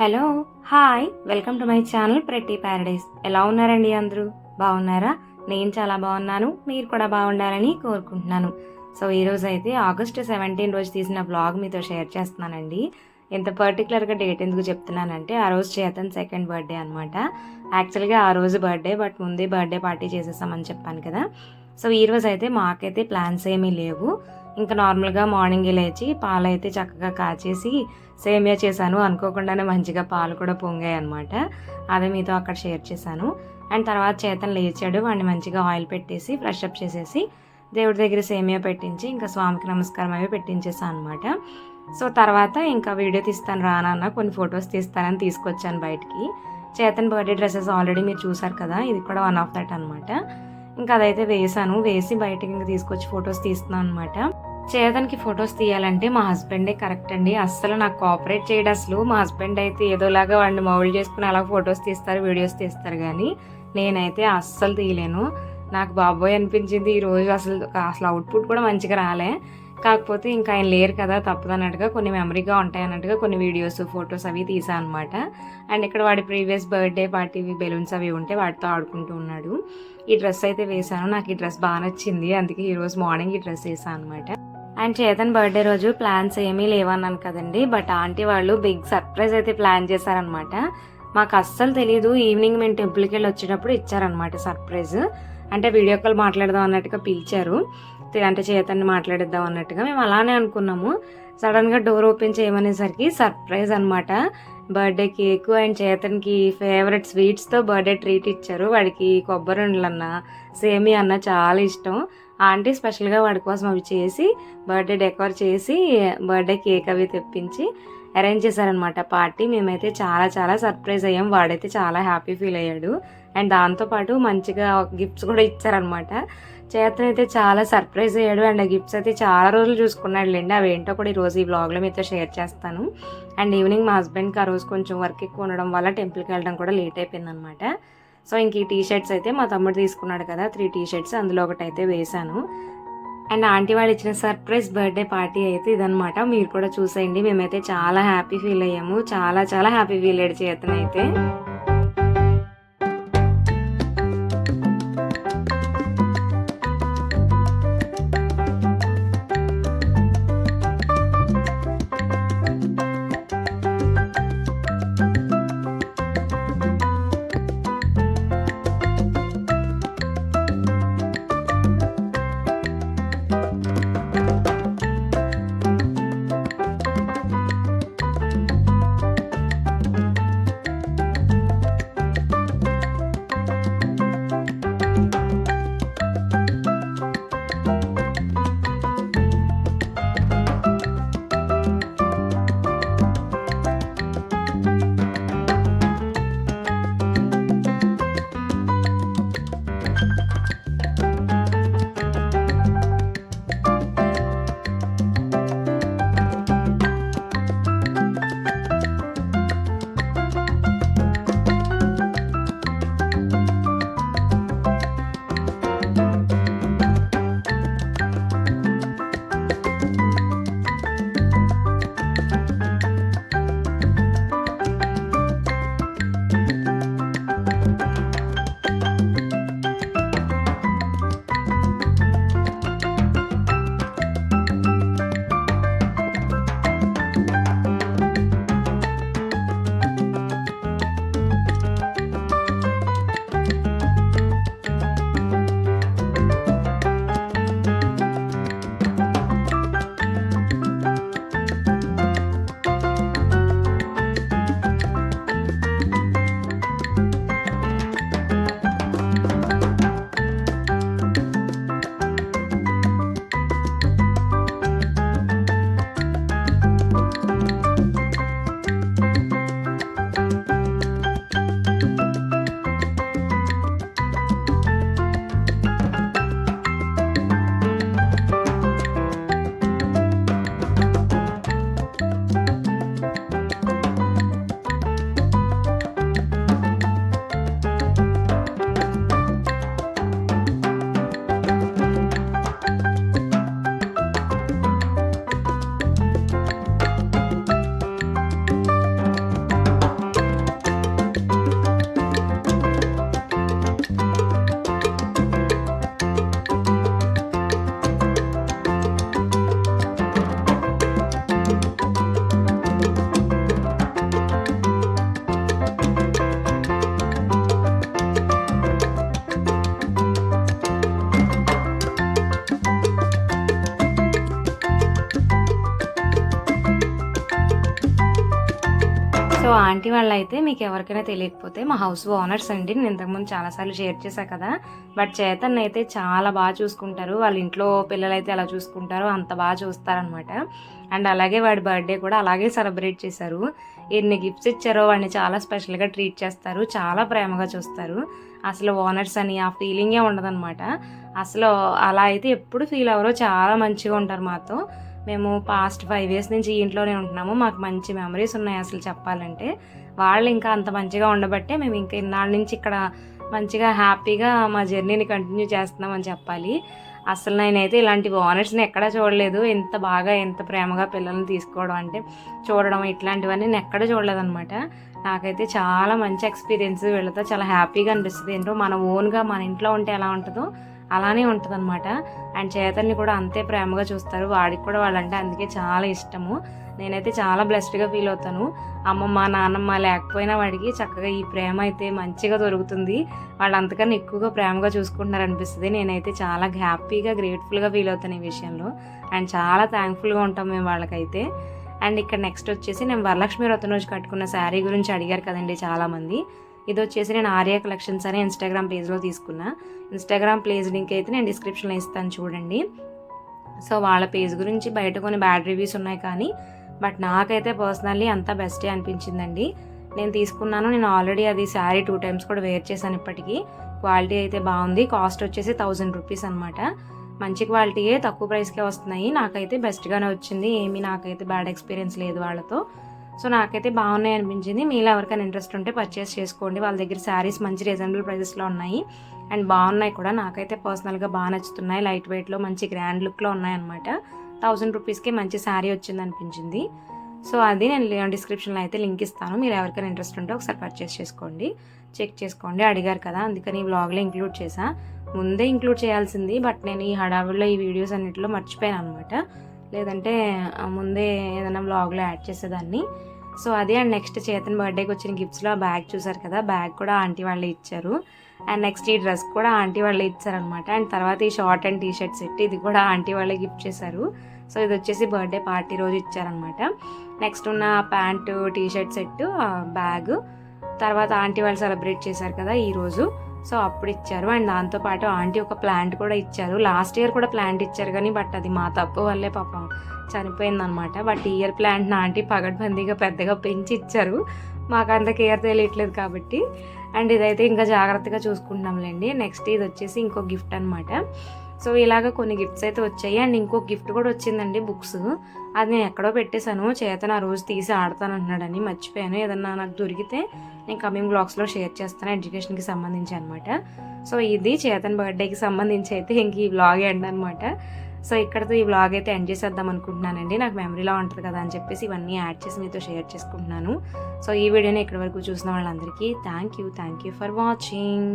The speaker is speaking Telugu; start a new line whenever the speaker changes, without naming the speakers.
Hello hi welcome to my channel pretty paradise. ఎలా ఉన్నారండి అందరూ? బాగున్నారా? నేను చాలా బాగున్నాను మీరు కూడా బాగుండాలని కోరుకుంటున్నాను. సో ఈరోజు అయితే ఆగస్ట్ సెవెంటీన్ రోజు తీసిన బ్లాగ్ మీతో షేర్ చేస్తున్నానండి. ఎంత పర్టికులర్గా డేట్ ఎందుకు చెప్తున్నానంటే ఆ రోజు చేతన్ సెకండ్ బర్త్డే అనమాట యాక్చువల్గా ఆ రోజు బర్త్డే బట్ ముందే బర్త్డే పార్టీ చేసేసామని చెప్పాను కదా. సో ఈ రోజు అయితే మాకైతే ప్లాన్స్ ఏమీ లేవు. ఇంకా నార్మల్గా మార్నింగ్ లేచి పాలు అయితే చక్కగా కాచేసి సేమియా చేశాను. అనుకోకుండానే మంచిగా పాలు కూడా పొంగాయి అనమాట అదే మీతో అక్కడ షేర్ చేశాను. అండ్ తర్వాత చేతను లేచాడు. వాడిని మంచిగా ఆయిల్ పెట్టేసి ఫ్రెష్ అప్ చేసేసి దేవుడి దగ్గర సేమియా పెట్టించి ఇంకా స్వామికి నమస్కారం అవి పెట్టించేసాను అనమాట సో తర్వాత ఇంకా వీడియో తీస్తాను రానన్న కొన్ని ఫొటోస్ తీస్తానని తీసుకొచ్చాను బయటికి. చేతన్ బర్త్డే డ్రెస్సెస్ ఆల్రెడీ మీరు చూసారు కదా ఇది కూడా వన్ ఆఫ్ దట్ అనమాట ఇంకా అదైతే వేసాను వేసి బయటకి ఇంకా తీసుకొచ్చి ఫొటోస్ తీస్తున్నాను అనమాట చేతన్కి ఫొటోస్ తీయాలంటే మా హస్బెండే కరెక్ట్ అండి. అస్సలు నాకు కోఆపరేట్ చేయడం అసలు. మా హస్బెండ్ అయితే ఏదోలాగా వాడిని మౌల్డ్ చేసుకుని అలా ఫొటోస్ తీస్తారు వీడియోస్ తీస్తారు కానీ నేనైతే అస్సలు తీయలేను. నాకు బాబోయ్ అనిపించింది ఈ రోజు అసలు అసలు అవుట్పుట్ కూడా మంచిగా రాలే. కాకపోతే ఇంకా ఆయన లేరు కదా తప్పదన్నట్టుగా కొన్ని మెమరీగా ఉంటాయి అన్నట్టుగా కొన్ని వీడియోస్ ఫొటోస్ అవి తీసాను అనమాట అండ్ ఇక్కడ వాడి ప్రీవియస్ బర్త్డే పార్టీ బెలూన్స్ అవి ఉంటే వాటితో ఆడుకుంటూ ఉన్నాడు. ఈ డ్రెస్ అయితే వేసాను నాకు ఈ డ్రెస్ బాగా నచ్చింది. అందుకే ఈరోజు మార్నింగ్ ఈ డ్రెస్ వేసాను అనమాట అండ్ చేతన్ బర్త్డే రోజు ప్లాన్స్ ఏమీ లేవన్నాను కదండి బట్ ఆంటీ వాళ్ళు బిగ్ సర్ప్రైజ్ అయితే ప్లాన్ చేశారనమాట మాకు అస్సలు తెలియదు ఈవినింగ్ మేము టెంపుల్కి వెళ్ళి వచ్చేటప్పుడు ఇచ్చారనమాట సర్ప్రైజ్. అంటే వీడియో కాల్ మాట్లాడదాం అన్నట్టుగా పిలిచారు. అంటే చేతన్ని మాట్లాడిద్దాం అన్నట్టుగా మేము అలానే అనుకున్నాము. సడన్గా డోర్ ఓపెన్ చేయమనేసరికి సర్ప్రైజ్ అనమాట బర్త్డే కేక్ అండ్ చేతన్కి ఫేవరెట్ స్వీట్స్తో బర్త్డే ట్రీట్ ఇచ్చారు. వాడికి కొబ్బరి ఉండలన్న సేమి అన్న చాలా ఇష్టం. ఆంటీ స్పెషల్గా వాడి కోసం అవి చేసి బర్త్డే డెకోర్ చేసి బర్త్డే కేక్ అవి తెప్పించి అరేంజ్ చేశారనమాట పార్టీ మేమైతే చాలా చాలా సర్ప్రైజ్ అయ్యాం. వాడైతే చాలా హ్యాపీ ఫీల్ అయ్యాడు. అండ్ దాంతోపాటు మంచిగా గిఫ్ట్స్ కూడా ఇచ్చారనమాట చేతన్ అయితే చాలా సర్ప్రైజ్ అయ్యాడు. అండ్ ఆ గిఫ్ట్స్ అయితే చాలా రోజులు చూసుకున్నాడు లేండి అవి ఏంటో కూడా ఈ రోజు ఈ బ్లాగ్లో మీతో షేర్ చేస్తాను. అండ్ ఈవినింగ్ మా హస్బెండ్కి ఆ రోజు కొంచెం వర్క్ ఎక్కువ ఉండడం వల్ల టెంపుల్కి వెళ్ళడం కూడా లేట్ అయిపోయింది అనమాట సో ఇంక ఈ టీ షర్ట్స్ అయితే మా తమ్ముడు తీసుకున్నాడు కదా త్రీ టీ షర్ట్స్ అందులో ఒకటి అయితే వేశాను. అండ్ ఆంటీ వాళ్ళు ఇచ్చిన సర్ప్రైజ్ బర్త్డే పార్టీ అయితే ఇదనమాట మీరు కూడా చూసేయండి. మేమైతే చాలా హ్యాపీ ఫీల్ అయ్యాము. చాలా చాలా హ్యాపీ ఫీల్ అయ్యాడు చేతనైతే. సో ఆంటీ వాళ్ళైతే మీకు ఎవరికైనా తెలియకపోతే మా హౌస్ ఓనర్స్ అండి. నేను ఇంతకుముందు చాలాసార్లు షేర్ చేశాను కదా. బట్ చేతన్ అయితే చాలా బాగా చూసుకుంటారు. వాళ్ళ ఇంట్లో పిల్లలు అయితే ఎలా చూసుకుంటారో అంత బాగా చూస్తారనమాట అండ్ అలాగే వాడి బర్త్డే కూడా అలాగే సెలబ్రేట్ చేశారు. ఎన్ని గిఫ్ట్స్ ఇచ్చారో వాడిని చాలా స్పెషల్గా ట్రీట్ చేస్తారు. చాలా ప్రేమగా చూస్తారు. అసలు ఓనర్స్ అని ఆ ఫీలింగే ఉండదన్నమాట. అసలు అలా అయితే ఎప్పుడు ఫీల్ అవ్వరో చాలా మంచిగా ఉంటారు మాతో. మేము పాస్ట్ ఫైవ్ ఇయర్స్ నుంచి ఈ ఇంట్లోనే ఉంటున్నాము. మాకు మంచి మెమరీస్ ఉన్నాయి అసలు చెప్పాలంటే. వాళ్ళు ఇంకా అంత మంచిగా ఉండబట్టే మేము ఇంకా ఇన్నాళ్ళ నుంచి ఇక్కడ మంచిగా హ్యాపీగా మా జర్నీని కంటిన్యూ చేస్తున్నామని చెప్పాలి. అసలు నేనైతే ఇలాంటి ఓనర్స్ని ఎక్కడా చూడలేదు. ఎంత బాగా ఎంత ప్రేమగా పిల్లల్ని తీసుకోవడం అంటే చూడడం ఇట్లాంటివన్నీ నేను ఎక్కడ చూడలేదన్నమాట. నాకైతే చాలా మంచి ఎక్స్పీరియన్స్ వీళ్ళతో చాలా హ్యాపీగా అనిపిస్తుంది. ఏంటో మన ఓన్గా మన ఇంట్లో ఉంటే ఎలా ఉంటుందో అలానే ఉంటుందన్నమాట. అండ్ చేతన్ని కూడా అంతే ప్రేమగా చూస్తారు. వాడికి కూడా వాళ్ళంటే అందుకే చాలా ఇష్టము. నేనైతే చాలా బ్లెస్డ్గా ఫీల్ అవుతాను. అమ్మమ్మ నాన్నమ్మ లేకపోయినా వాడికి చక్కగా ఈ ప్రేమ అయితే మంచిగా దొరుకుతుంది. వాళ్ళు అంతకన్నా ఎక్కువగా ప్రేమగా చూసుకుంటున్నారు అనిపిస్తుంది నేనైతే చాలా హ్యాపీగా గ్రేట్ఫుల్గా ఫీల్ అవుతాను ఈ విషయంలో. అండ్ చాలా థ్యాంక్ఫుల్గా ఉంటాం మేము వాళ్ళకైతే. అండ్ ఇక్కడ నెక్స్ట్ వచ్చేసి నేను వరలక్ష్మి వ్రతం రోజు కట్టుకున్న శారీ గురించి అడిగారు కదండి చాలామంది. ఇది వచ్చేసి నేను ఆర్యా కలెక్షన్స్ అనే ఇన్స్టాగ్రామ్ పేజ్లో తీసుకున్నా. ఇన్స్టాగ్రామ్ పేజ్ లింక్ అయితే నేను డిస్క్రిప్షన్లో ఇస్తాను చూడండి. సో వాళ్ళ పేజ్ గురించి బయట కొన్ని బ్యాడ్ రివ్యూస్ ఉన్నాయి కానీ బట్ నాకైతే పర్సనల్లీ అంతా బెస్టే అనిపించిందండి. నేను తీసుకున్నాను నేను ఆల్రెడీ అది శారీ టూ టైమ్స్ కూడా వేర్ చేశాను ఇప్పటికీ. క్వాలిటీ అయితే బాగుంది కాస్ట్ వచ్చేసి థౌజండ్ రూపీస్ అనమాట మంచి క్వాలిటీయే తక్కువ ప్రైస్కే వస్తున్నాయి. నాకైతే బెస్ట్గానే వచ్చింది ఏమీ నాకైతే బ్యాడ్ ఎక్స్పీరియన్స్ లేదు వాళ్ళతో. సో నాకైతే బాగున్నాయి అనిపించింది. మీలో ఎవరికైనా ఇంట్రెస్ట్ ఉంటే పర్చేస్ చేసుకోండి. వాళ్ళ దగ్గర శారీస్ మంచి రీజనబుల్ ప్రైజెస్లో ఉన్నాయి. అండ్ బాగున్నాయి కూడా. నాకైతే పర్సనల్గా బాగా నచ్చుతున్నాయి. లైట్ వెయిట్లో మంచి గ్రాండ్ లుక్లో ఉన్నాయన్నమాట. థౌజండ్ రూపీస్కి మంచి శారీ వచ్చింది అనిపించింది. సో అది నేను డిస్క్రిప్షన్లో అయితే లింక్ ఇస్తాను. మీరు ఎవరికైనా ఇంట్రెస్ట్ ఉంటే ఒకసారి పర్చేస్ చేసుకోండి. చెక్ చేసుకోండి. అడిగారు కదా అందుకని ఈ బ్లాగ్లో ఇంక్లూడ్ చేసా ముందే ఇంక్లూడ్ చేయాల్సింది బట్ నేను ఈ హడావిడిలో ఈ వీడియోస్ అన్నింటిలో మర్చిపోయాను అనమాట లేదంటే ముందే ఏదైనా బ్లాగ్లో యాడ్ చేసేదాన్ని. సో అదే అండ్ నెక్స్ట్ చేతన్ బర్త్డేకి వచ్చిన గిఫ్ట్స్లో ఆ బ్యాగ్ చూసారు కదా బ్యాగ్ కూడా ఆంటీ వాళ్ళే ఇచ్చారు. అండ్ నెక్స్ట్ ఈ డ్రెస్ కూడా ఆంటీ వాళ్ళే ఇచ్చారనమాట అండ్ తర్వాత ఈ short and T shirt set ఇది కూడా ఆంటీ వాళ్ళే గిఫ్ట్ చేశారు. సో ఇది వచ్చేసి బర్త్డే పార్టీ రోజు ఇచ్చారనమాట నెక్స్ట్ ఉన్న pant T shirt set bag తర్వాత ఆంటీ వాళ్ళు సెలబ్రేట్ చేశారు కదా ఈరోజు సో అప్పుడు ఇచ్చారు. అండ్ దాంతోపాటు ఆంటీ ఒక ప్లాంట్ కూడా ఇచ్చారు. లాస్ట్ ఇయర్ కూడా ప్లాంట్ ఇచ్చారు కానీ బట్ అది మా తప్పు వల్లే పాపం చనిపోయిందనమాట బట్ ఇయర్ ప్లాంట్ ఆంటీ పగడ్బందీగా పెద్దగా పెంచి ఇచ్చారు. మాకు అంత కేర్ తెలియట్లేదు కాబట్టి. అండ్ ఇదైతే ఇంకా జాగ్రత్తగా చూసుకుంటాంలేండి నెక్స్ట్ ఇది వచ్చేసి ఇంకో గిఫ్ట్ అనమాట సో ఇలాగ కొన్ని గిఫ్ట్స్ అయితే వచ్చాయి. అండ్ ఇంకో గిఫ్ట్ కూడా వచ్చిందండి బుక్స్. అది నేను ఎక్కడో పెట్టేశాను చేతను ఆ రోజు తీసి ఆడతాను అన్నాడని మర్చిపోయాను. ఏదన్నా నాకు దొరికితే నేను కమింగ్ బ్లాగ్స్లో షేర్ చేస్తాను ఎడ్యుకేషన్కి సంబంధించి అనమాట సో ఇది చేతన్ బర్త్డేకి సంబంధించి అయితే ఇంక ఈ బ్లాగ్ ఎండ్ అనమాట సో ఇక్కడతో ఈ వ్లాగ్ అయితే ఎండ్ చేసేద్దాం అనుకుంటున్నానండి. నాకు మెమరీలో ఉంటుంది కదా అని చెప్పేసి ఇవన్నీ యాడ్ చేసి మీతో షేర్ చేసుకుంటున్నాను. సో ఈ వీడియోని ఇక్కడి వరకు చూసిన వాళ్ళందరికీ thank you thank you for watching.